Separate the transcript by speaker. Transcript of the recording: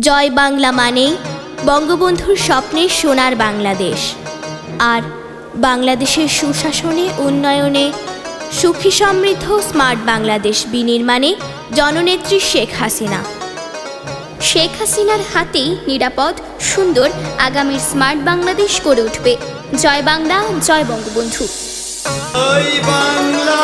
Speaker 1: জয় বাংলা মানেই বঙ্গবন্ধুর স্বপ্নে সোনার বাংলাদেশ। আর বাংলাদেশের সুশাসনে, উন্নয়নে, সুখী সমৃদ্ধ স্মার্ট বাংলাদেশ বিনির্মাণে জননেত্রী শেখ হাসিনা। শেখ হাসিনার হাতেই নিরাপদ, সুন্দর, আগামীর স্মার্ট বাংলাদেশ গড়ে উঠবে। জয় বাংলা, জয় বঙ্গবন্ধু।
Speaker 2: বাংলা।